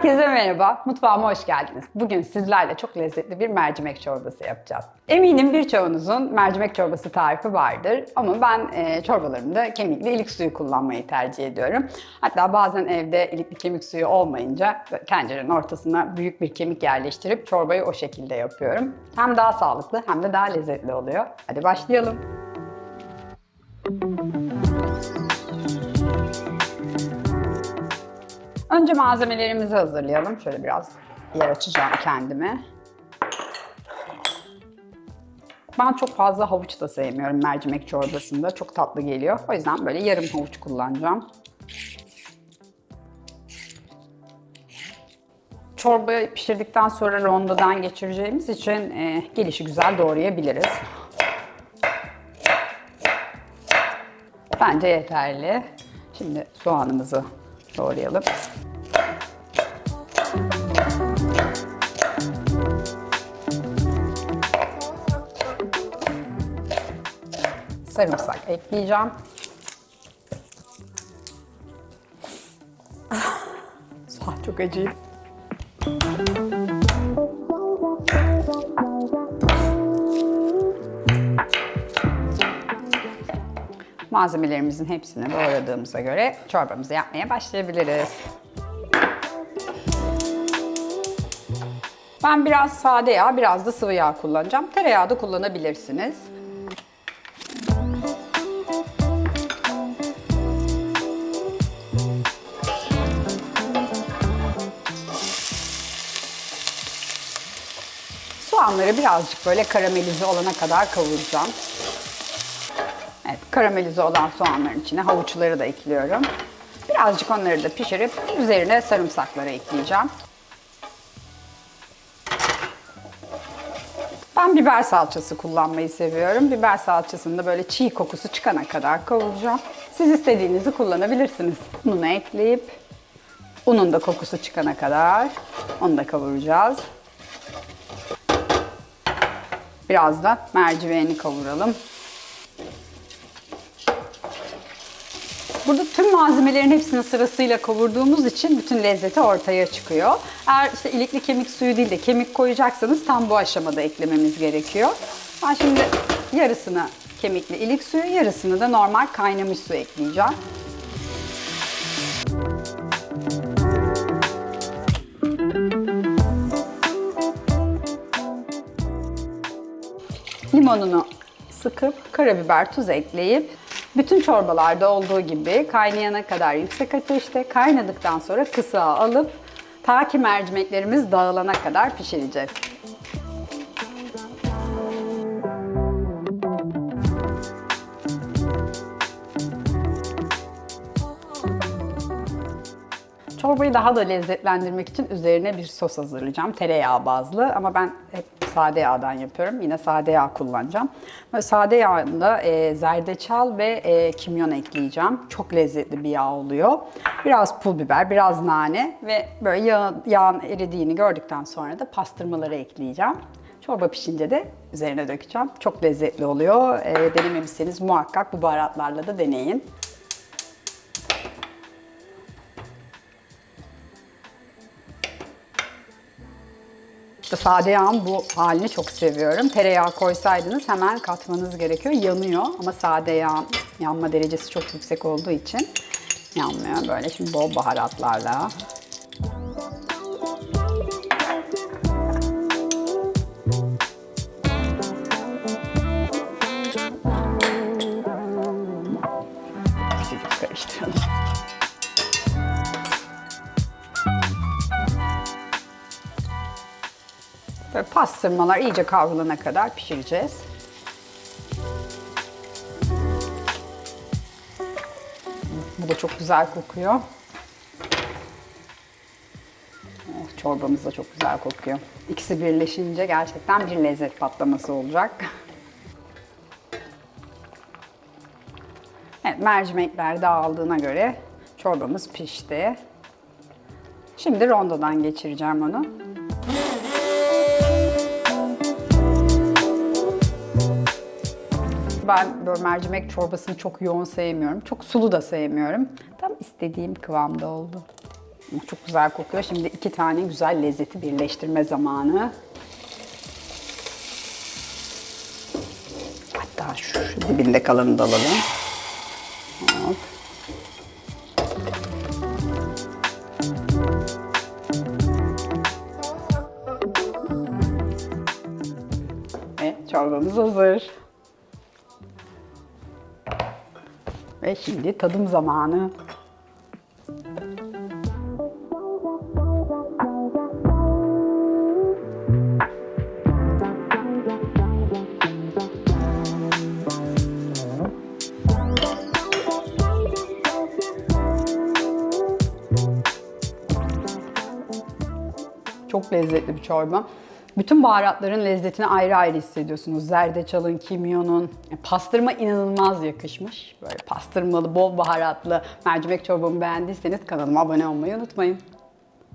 Herkese merhaba, mutfağıma hoş geldiniz. Bugün sizlerle çok lezzetli bir mercimek çorbası yapacağız. Eminim birçoğunuzun mercimek çorbası tarifi vardır ama ben e, çorbalarımda kemikli ilik suyu kullanmayı tercih ediyorum. Hatta bazen evde ilikli kemik suyu olmayınca tencerenin ortasına büyük bir kemik yerleştirip çorbayı o şekilde yapıyorum. Hem daha sağlıklı hem de daha lezzetli oluyor. Hadi başlayalım. Önce malzemelerimizi hazırlayalım. Şöyle biraz yer açacağım kendime. Ben çok fazla havuç da sevmiyorum mercimek çorbasında. Çok tatlı geliyor. O yüzden böyle yarım havuç kullanacağım. Çorbayı pişirdikten sonra rondodan geçireceğimiz için e, gelişi güzel doğrayabiliriz. Bence yeterli. Şimdi soğanımızı doğrayalım. Sarımsak ekleyeceğim. Soğan çok acı. Malzemelerimizin hepsini doğradığımıza göre çorbamızı yapmaya başlayabiliriz. Ben biraz sade yağ, biraz da sıvı yağ kullanacağım. Tereyağı da kullanabilirsiniz. Soğanları birazcık böyle karamelize olana kadar kavuracağım. Karamelize olan soğanların içine havuçları da ekliyorum. Birazcık onları da pişirip üzerine sarımsakları ekleyeceğim. Ben biber salçası kullanmayı seviyorum. Biber salçasını da böyle çiğ kokusu çıkana kadar kavuracağım. Siz istediğinizi kullanabilirsiniz. Ununu ekleyip unun da kokusu çıkana kadar onu da kavuracağız. Biraz da mercimeğini kavuralım. Burada tüm malzemelerin hepsini sırasıyla kavurduğumuz için bütün lezzeti ortaya çıkıyor. Eğer işte ilikli kemik suyu değil de kemik koyacaksanız tam bu aşamada eklememiz gerekiyor. Ben şimdi yarısını kemikli ilik suyu, yarısını da normal kaynamış su ekleyeceğim. Limonunu sıkıp karabiber, tuz ekleyip bütün çorbalarda olduğu gibi kaynayana kadar yüksek ateşte kaynadıktan sonra kısa alıp ta ki mercimeklerimiz dağılana kadar pişireceğiz. Çorbayı daha da lezzetlendirmek için üzerine bir sos hazırlayacağım. Tereyağı bazlı ama ben hep sade yağdan yapıyorum. Yine sade yağ kullanacağım. Böyle sade yağında e, zerdeçal ve e, kimyon ekleyeceğim. Çok lezzetli bir yağ oluyor. Biraz pul biber, biraz nane ve böyle yağ, yağın eridiğini gördükten sonra da pastırmaları ekleyeceğim. Çorba pişince de üzerine dökeceğim. Çok lezzetli oluyor. E, denememişseniz muhakkak bu baharatlarla da deneyin. Sade yağın bu halini çok seviyorum. Tereyağı koysaydınız hemen katmanız gerekiyor. Yanıyor ama sade yağın yanma derecesi çok yüksek olduğu için yanmıyor. Böyle şimdi bol baharatlarla. Böyle pastırmalar iyice kavrulana kadar pişireceğiz. Bu da çok güzel kokuyor. Oh, çorbamız da çok güzel kokuyor. İkisi birleşince gerçekten bir lezzet patlaması olacak. Evet, mercimekler dağıldığına göre çorbamız pişti. Şimdi rondodan geçireceğim onu. Ben böyle mercimek çorbasını çok yoğun sevmiyorum. Çok sulu da sevmiyorum. Tam istediğim kıvamda oldu. Çok güzel kokuyor. Şimdi iki tane güzel lezzeti birleştirme zamanı. Hatta şu, dibinde kalanı da alalım. Hop. Çorbamız hazır. Ve şimdi tadım zamanı. Çok lezzetli bir çorba. Bütün baharatların lezzetini ayrı ayrı hissediyorsunuz. Zerdeçalın, kimyonun, pastırma inanılmaz yakışmış. Böyle pastırmalı, bol baharatlı mercimek çorbamı beğendiyseniz kanalıma abone olmayı unutmayın.